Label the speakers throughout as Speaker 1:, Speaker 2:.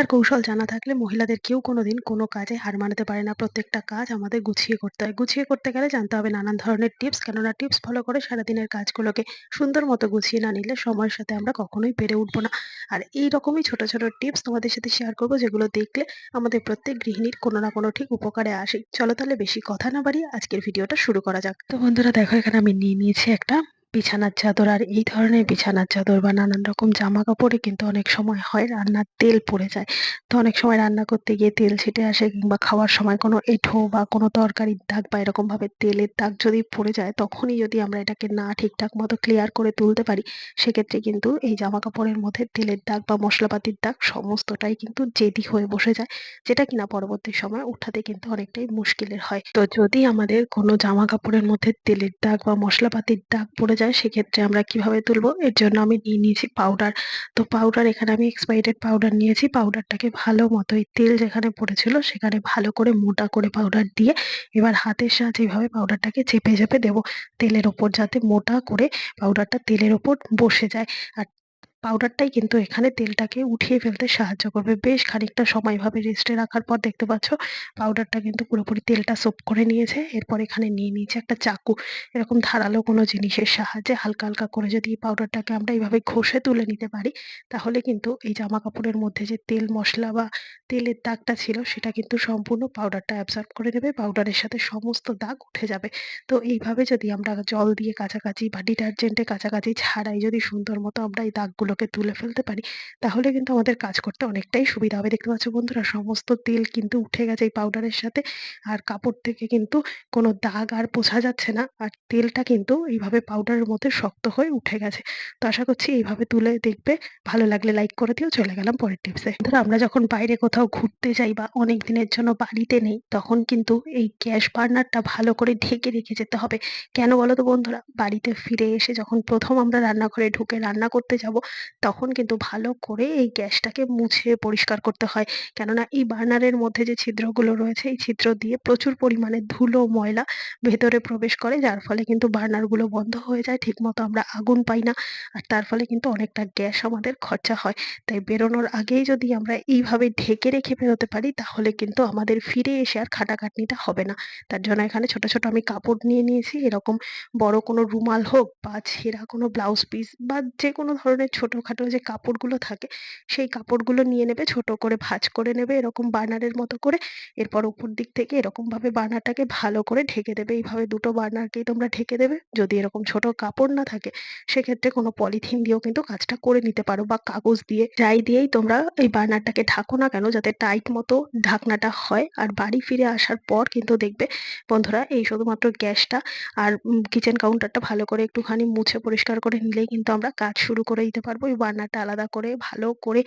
Speaker 1: আর কৌশল জানা থাকলে মহিলাদের কেউ কোনোদিন কোনো কাজে হার মানাতে পারে না। প্রত্যেকটা কাজ আমাদের গুছিয়ে করতে হয়। গুছিয়ে করতে গেলে জানতে হবে নানান ধরনের টিপস। কেননা টিপস ফলো করে সারাদিনের কাজগুলোকে সুন্দর মতো গুছিয়ে না নিলে সময়ের সাথে আমরা কখনোই পেরে উঠবো না। আর এই রকমই ছোট, ছোট টিপস তোমাদের সাথে শেয়ার করব যেগুলো দেখলে আমাদের প্রত্যেক গৃহিণীর কোনো না কোনো ঠিক উপকারে আসে। চলো তাহলে বেশি কথা না বাড়িয়ে আজকের ভিডিওটা শুরু করা যাক। তো বন্ধুরা দেখো এখানে আমি নিয়ে নিয়েছি একটা বিছানার চাদর আর এই ধরনের বিছানার চাদর বা নানান রকম জামা কাপড়ে কিন্তু অনেক সময় হয় রান্নার তেল পড়ে যায়। তো অনেক সময় রান্না করতে গিয়ে তেল ছিটে আসে কিংবা খাওয়ার সময় কোনো এঁঠো বা কোনো তরকারির দাগ বা এরকমভাবে তেলের দাগ যদি পড়ে যায়, তখনই যদি আমরা এটাকে না ঠিকঠাক মতো ক্লিয়ার করে তুলতে পারি, সেক্ষেত্রে কিন্তু এই জামা কাপড়ের মধ্যে তেলের দাগ বা মশলাপাতির দাগ সমস্তটাই কিন্তু জেদি হয়ে বসে যায়, যেটা কিনা পরবর্তী সময় উঠাতে কিন্তু অনেকটাই মুশকিলের হয়। তো যদি আমাদের কোনো জামা কাপড়ের মধ্যে তেলের দাগ বা মশলাপাতির দাগ পড়ে যায় যায়, সেক্ষেত্রে আমরা কীভাবে তুলবো? এর জন্য আমি নিয়ে নিয়েছি পাউডার তো পাউডার এখানে আমি এক্সপাইরেড পাউডার নিয়েছি। পাউডারটাকে ভালো মতো তেল যেখানে পড়েছিল, সেখানে ভালো করে মোটা করে পাউডার দিয়ে এবার হাতের সাহায্যে এইভাবে পাউডারটাকে চেপে চেপে দেবো তেলের ওপর, যাতে মোটা করে পাউডারটা তেলের ওপর বসে যায়। আর পাউডারটাই কিন্তু এখানে তেলটাকে উঠিয়ে ফেলতে সাহায্য করবে। বেশ খানিকটা সময় ভাবে রেস্টে রাখার পর দেখতে পাচ্ছ পাউডারটা কিন্তু পুরোপুরি তেলটা সোপ করে নিয়েছে। এরপর এখানে নিয়ে নিয়েছে একটা চাকু। এরকম ধারালো কোনো জিনিসের সাহায্যে হালকা হালকা করে যদি এই পাউডারটাকে আমরা এইভাবে ঘষে তুলে নিতে পারি, তাহলে কিন্তু এই জামা কাপড়ের মধ্যে যে তেল মশলা বা তেলের দাগটা ছিল, সেটা কিন্তু সম্পূর্ণ পাউডারটা অ্যাবজর্ব করে নেবে। পাউডারের সাথে সমস্ত দাগ উঠে যাবে। তো এইভাবে যদি আমরা জল দিয়ে কাছাকাছি বা ডিটারজেন্টে কাছাকাছি ছাড়াই যদি সুন্দর মতো আমরা এই দাগগুলো গুলোকে তুলে ফেলতে পারি, তাহলে কিন্তু আমাদের কাজ করতে অনেকটাই সুবিধা হবে। দেখতে পাচ্ছ বন্ধুরা, সমস্ত তেল কিন্তু উঠে গেছে এই পাউডারের সাথে, আর কাপড় থেকে কিন্তু কোনো দাগ আর বোঝা যাচ্ছে না, আর তেলটা কিন্তু এইভাবে পাউডারের মধ্যে শক্ত হয়ে উঠে গেছে। তো আশা করছি এইভাবে তুলে দেখবে, ভালো লাগলে লাইক করে দিও, চলে গেলাম পরের টিপসে ধরো আমরা যখন বাইরে কোথাও ঘুরতে যাই বা অনেক দিনের জন্য বাড়িতে নেই, তখন কিন্তু এই গ্যাস বার্নারটা ভালো করে ঢেকে রেখে যেতে হবে। কেন বলো তো বন্ধুরা, বাড়িতে ফিরে এসে যখন প্রথম আমরা রান্নাঘরে ঢুকে রান্না করতে যাব তখন কিন্তু ভালো করে এই গ্যাসটাকে মুছে পরিষ্কার করতে হয়। কেননা এই বার্নারের মধ্যে যে ছিদ্রগুলো রয়েছে, এই ছিদ্র দিয়ে প্রচুর পরিমাণে ধুলো, ময়লা ভেতরে প্রবেশ করে, যার ফলে কিন্তু বার্নারগুলো বন্ধ হয়ে যায়, ঠিকমতো আমরা আগুন পাই না। আর তার ফলে কিন্তু অনেকটা গ্যাস আমাদের খরচা হয়। তাই বেরোনোর আগেই যদি আমরা এইভাবে ঢেকে রেখে বেরোতে পারি, তাহলে কিন্তু আমাদের ফিরে এসে আর খাটাখাটনিটা হবে না। তার জন্য এখানে ছোট ছোট আমি কাপড় নিয়ে নিয়েছি। এরকম বড় কোনো রুমাল হোক বা ছেঁড়া কোনো ব্লাউজ পিস বা যে কোনো ধরনের ছোটখাটো যে কাপড়গুলো থাকে, সেই কাপড়গুলো নিয়ে নেবে, ছোট করে ভাঁজ করে নেবে, এরকম বার্নারের মতো করে। এরপর উপর দিক থেকে এরকম এরকমভাবে বার্নারটাকে ভালো করে ঢেকে দেবে। এইভাবে দুটো বার্নারকেই তোমরা ঢেকে দেবে। যদি এরকম ছোট কাপড় না থাকে, সেক্ষেত্রে কোনো পলিথিন দিয়েও কিন্তু কাজটা করে নিতে পারো বা কাগজ দিয়ে, যাই দিয়েই তোমরা এই বার্নারটাকে ঢাকো না কেন, যাতে টাইট মতো ঢাকনাটা হয়। আর বাড়ি ফিরে আসার পর কিন্তু দেখবে, বন্ধুরা, এই শুধুমাত্র গ্যাসটা আর কিচেন কাউন্টারটা ভালো করে একটুখানি মুছে পরিষ্কার করে নিলেই কিন্তু আমরা কাজ শুরু করে দিতে পারব। ওই বার্নারটা আলাদা করে, ভালো করে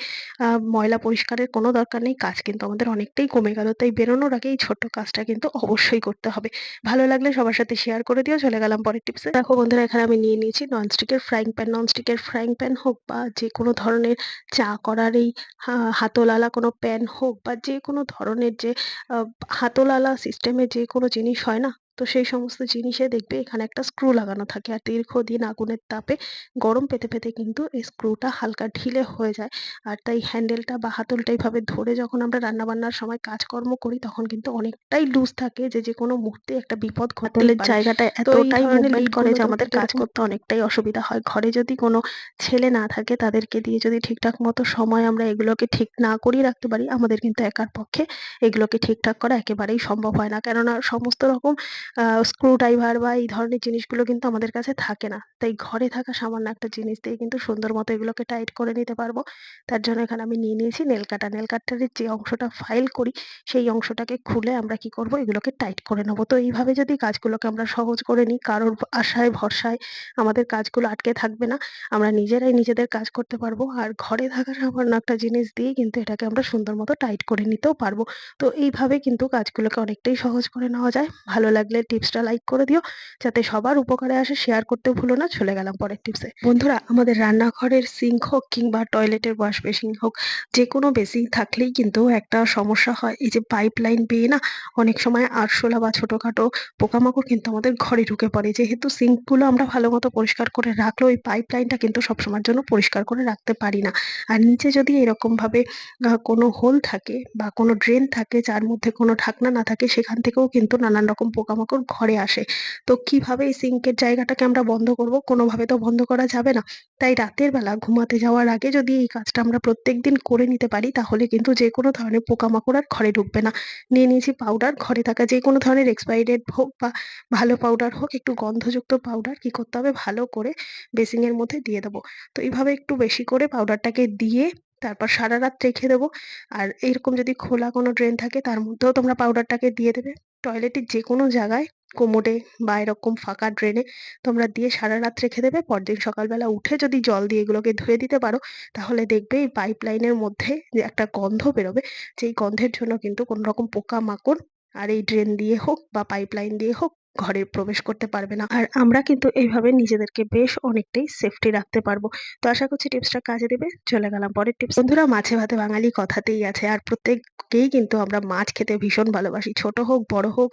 Speaker 1: ময়লা পরিষ্কারের কোনো দরকার নেই। কাজ কিন্তু আমাদের অনেকটাই কমে গেল। তাই বেরোনোর আগে এই ছোট্ট কাজটা কিন্তু অবশ্যই করতে হবে। ভালো লাগলে সবার সাথে শেয়ার করে দিও। চলে গেলাম পরের টিপসে দেখো বন্ধুরা, এখানে আমি নিয়ে নিয়েছি ননস্টিকের ফ্রাইং প্যান ননস্টিকের ফ্রাইং প্যান হোক বা যে কোনো ধরনের চা করার এই হাতলালা কোনো প্যান হোক বা যে কোনো ধরনের যে হাতলালা সিস্টেমের যে কোনো জিনিস হয় না তো সেই সমস্ত জিনিসে দেখবে এখানে একটা স্ক্রু লাগানো থাকে আর দীর্ঘদিন আগুনের তাপে গরম পেতে পেতে কিন্তু এই স্ক্রুটা হালকা ঢিলে হয়ে যায়। আর তাই হ্যান্ডেলটা বা হাতলটা এইভাবে ধরে যখন আমরা রান্নাবান্নার সময় কাজকর্ম করি তখন কিন্তু অনেকটাই লুজ থাকে যে যে কোনো মুহূর্তে একটা বিপদ ঘটেলের জায়গাটা এতটাই মুভমেন্ট করে যে আমাদের কাজ করতে অনেকটাই অসুবিধা হয়। ঘরে যদি কোনো ছেলে না থাকে তাদেরকে দিয়ে যদি ঠিকঠাক মতো সময় আমরা এগুলোকে ঠিক না করিয়ে রাখতে পারি আমাদের কিন্তু একার পক্ষে এগুলোকে ঠিকঠাক করা একেবারেই সম্ভব হয় না। কেননা সমস্ত রকম স্ক্রু ড্রাইভার বা এই ধরনের জিনিসগুলো কিন্তু আমাদের কাছে থাকে না। তাই ঘরে থাকা সামান্য একটা জিনিস দিয়ে কিন্তু সুন্দর মতো এগুলোকে টাইট করে নিতে পারব। তার জন্য এখানে আমি নিয়ে নিয়েছি নেল কাটা নেল কাটারের যে অংশটা ফাইল করি, সেই অংশটাকে খুলে আমরা কি করব? এগুলোকে টাইট করে নেব। তো এইভাবে যদি কাজগুলোকে আমরা সহজ করে নিই, কারোর আশায়, ভরসায় আমাদের কাজগুলো আটকে থাকবে না, আমরা নিজেরাই নিজেদের কাজ করতে পারব। আর ঘরে থাকা সামান্য একটা জিনিস দিয়ে কিন্তু এটাকে আমরা সুন্দর মতো টাইট করে নিতেও পারব। তো এইভাবে কিন্তু কাজগুলোকে অনেকটাই সহজ করে নেওয়া যায়। ভালো লাগলে লাগলে টিপসটা লাইক করে দিও। যাতে সবার উপকারে আসে শেয়ার করতে ভুলো না, চলে গেলাম পরের টিপসে। বন্ধুরা, আমাদের রান্নাঘরের সিঙ্ক হোক কিংবা টয়লেটের ওয়াশ বেসিন হোক যে কোনো বেসিন থাকলেই কিন্তু একটা সমস্যা হয়। এই যে পাইপ লাইন বেয়ে না, অনেক সময় আরশোলা বা ছোটোখাটো পোকামাকড় কিন্তু আমাদের ঘরে ঢুকে পড়ে। যেহেতু সিঙ্কগুলো আমরা ভালো মতো পরিষ্কার করে রাখলেও ওই পাইপ লাইনটা কিন্তু সবসময়ের জন্য পরিষ্কার করে রাখতে পারি না। আর নিচে যদি এরকমভাবে কোনো হোল থাকে বা কোনো ড্রেন থাকে, যার মধ্যে কোনো ঢাকনা না থাকে, সেখান থেকেও কিন্তু নানান রকম পোকামাকড় ঘরে আসে। তো কীভাবে এই সিঙ্কের জায়গাটাকে আমরা বন্ধ করব? কোনোভাবে তো বন্ধ করা যাবে না। তাই রাতের বেলা ঘুমাতে যাওয়ার আগে যদি এই কাজটা আমরা প্রত্যেক দিন করে নিতে পারি, তাহলে কিন্তু যে কোনো ধরনের পোকামাকড় আর ঘরে ঢুকবে না। নিয়ে নিয়েছি পাউডার ঘরে থাকা যে কোনো ধরনের এক্সপায়ারি হোক বা ভালো পাউডার হোক, একটু গন্ধযুক্ত পাউডার কি করতে হবে? ভালো করে বেসিংয়ের মধ্যে দিয়ে দেবো। তো এইভাবে একটু বেশি করে পাউডারটাকে দিয়ে তারপর সারা রাত রেখে দেবো। আর এরকম যদি খোলা কোনো ড্রেন থাকে, তার মধ্যেও তোমরা পাউডারটাকে দিয়ে দেবে। টয়লেটের যে কোনো জায়গায় কোমরে বা এরকম ফাঁকা ড্রেনে তোমরা দিয়ে সারা রাত রেখে দেবে। পরদিন সকালবেলা উঠে যদি জল দিয়ে এগুলোকে ধুয়ে দিতে পারো, তাহলে দেখবে এই পাইপ লাইনের মধ্যে যে একটা গন্ধ বেরোবে। যেই গন্ধের জন্য কিন্তু কোনো রকম পোকা মাকড় আর এই ড্রেন দিয়ে হোক বা পাইপ লাইন দিয়ে হোক ঘরে প্রবেশ করতে পারবে না। আর আমরা কিন্তু এইভাবে নিজেদেরকে বেশ অনেকটাই সেফটি রাখতে পারব। তো আশা করছি টিপসটা কাজে দেবে। চলে গেলাম পরের টিপস। বন্ধুরা, মাছে ভাতে বাঙালি কথাতেই আছে। আর প্রত্যেককেই কিন্তু আমরা মাছ খেতে ভীষণ ভালোবাসি। ছোট হোক, বড় হোক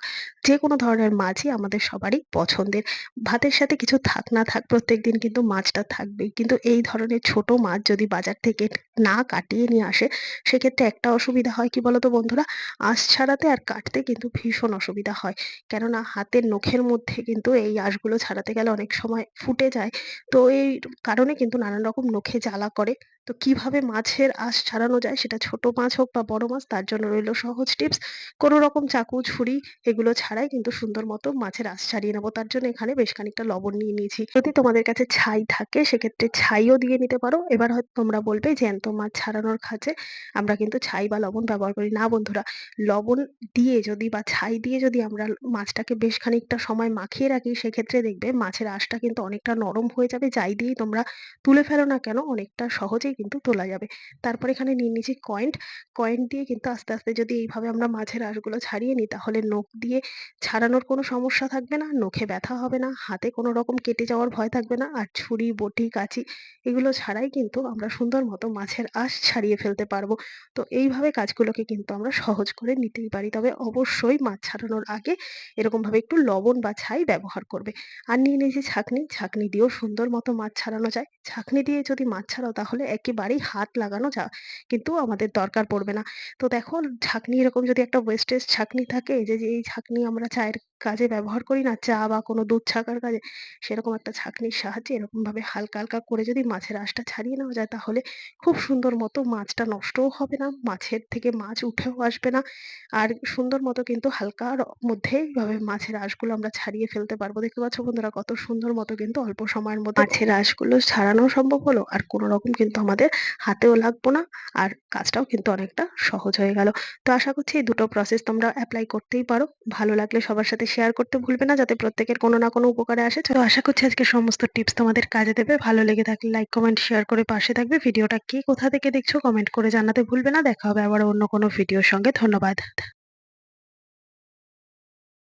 Speaker 1: যে কোনো ধরনের মাছই আমাদের সবারই পছন্দের। ভাতের সাথে কিছু থাক না থাক প্রত্যেক দিন কিন্তু মাছটা থাকবেই। কিন্তু এই ধরনের ছোট মাছ যদি বাজার থেকে না কাটিয়ে নিয়ে আসে, সেক্ষেত্রে একটা অসুবিধা হয় কি বলতো বন্ধুরা? আঁশ ছাড়াতে আর কাটতে কিন্তু ভীষণ অসুবিধা হয়। কেননা হাতের নখের মধ্যে কিন্তু এই আঁশগুলো ছাড়াতে গেলে অনেক সময় ফুটে যায়। তো এই কারণে কিন্তু নানান রকম নখে জ্বালা করে। তো কীভাবে মাছের আঁশ ছাড়ানো যায়? সেটা ছোট মাছ হোক বা বড় মাছ, তার জন্য রইল সহজ টিপস। কোনো রকম চাকু, ছুরি এগুলো ছাড়াই কিন্তু সুন্দর মতো মাছের আঁশ ছাড়িয়ে নেব। তার জন্য এখানে বেশ খানিকটা লবণ নিয়ে নিয়েছি। যদি তোমাদের কাছে ছাই থাকে, সেক্ষেত্রে ছাইও দিয়ে নিতে পারো। এবার হয়তো তোমরা বলবে জ্যান্ত মাছ ছাড়ানোর কাজে আমরা কিন্তু ছাই বা লবণ ব্যবহার করি। না বন্ধুরা, লবণ দিয়ে যদি বা ছাই দিয়ে যদি আমরা মাছটাকে বেশ খানিকটা সময় মাখিয়ে রাখি, সেক্ষেত্রে দেখবে মাছের আঁশটা কিন্তু অনেকটা নরম হয়ে যাবে। যাই দিয়েই তোমরা তুলে ফেলো না কেন, অনেকটা সহজেই কিন্তু তোলা যাবে। তারপর এখানে নিয়ে নিয়েছি কয়েন্ট কয়েন্ট দিয়ে কিন্তু আস্তে আস্তে যদি এইভাবে আমরা মাছের আঁশগুলো ছাড়িয়ে নিই, তাহলে নখ দিয়ে ছাড়ানোর কোনো সমস্যা থাকবে না, নখে ব্যথা হবে না, হাতে কোনো রকম কেটে যাওয়ার ভয় থাকবে না, আর ছুরি, বটি, কাঁচি এগুলো ছাড়াই কিন্তু আমরা সুন্দর মতো মাছের আঁশ ছাড়িয়ে ফেলতে পারব। তো এইভাবে কাজগুলোকে কিন্তু আমরা সহজ করে নিতেই পারি। তবে অবশ্যই মাছ ছাড়ানোর আগে এরকমভাবে একটু লবণ বা ছাই ব্যবহার করবে। আর নিয়ে নিয়েছি ছাঁকনি ছাঁকনি দিয়েও সুন্দর মতো মাছ ছাড়ানো যায়। ছাঁকনি দিয়ে যদি মাছ ছাড়াও, তাহলে একেবারেই হাত লাগানো যা, কিন্তু আমাদের দরকার পড়বে না। তো দেখো ছাঁকনি এরকম যদি একটা ওয়েস্টেজ ছাঁকনি থাকে যে এই ছাঁকনি আমরা চায়ের কাজে ব্যবহার করি না চা বা কোনো দুধ ছাঁকার কাজে সেরকম একটা ছাঁকনির সাহায্যে এরকমভাবে হালকা হালকা করে যদি মাছের আঁশটা ছাড়িয়ে নেওয়া যায় তাহলে খুব সুন্দর মতো মাছটা নষ্টও হবে না মাছের থেকে মাছ উঠেও আসবে না। আর সুন্দর মতো কিন্তু হালকার মধ্যে এইভাবে মাছের আঁশগুলো আমরা ছাড়িয়ে ফেলতে পারব। দেখতে পাচ্ছ বন্ধুরা কত সুন্দর মতো কিন্তু অল্প সময়ের মধ্যে মাছের আঁশগুলো ছাড়ানো সম্ভব হলো। আর কোনো রকম কিন্তু আমাদের হাতেও লাগবো না আর কাজটাও কিন্তু অনেকটা সহজ হয়ে গেল। তো আশা করছি এই দুটো প্রসেস তোমরা অ্যাপ্লাই করতেই পারো। ভালো লাগলে সবার সাথে শেয়ার করতে ভুলবে না যাতে প্রত্যেকের কোনো না কোনো উপকারে আসে। তো আশা করছি আজকে সমস্ত টিপস তোমাদের কাজে দেবে। ভালো লেগে থাকলে লাইক কমেন্ট শেয়ার করে পাশে থাকবে। ভিডিওটা কি কোথা থেকে দেখছ কমেন্ট করে জানাতে ভুলবে না। দেখা হবে আবার অন্য কোনো ভিডিওর সঙ্গে। ধন্যবাদ।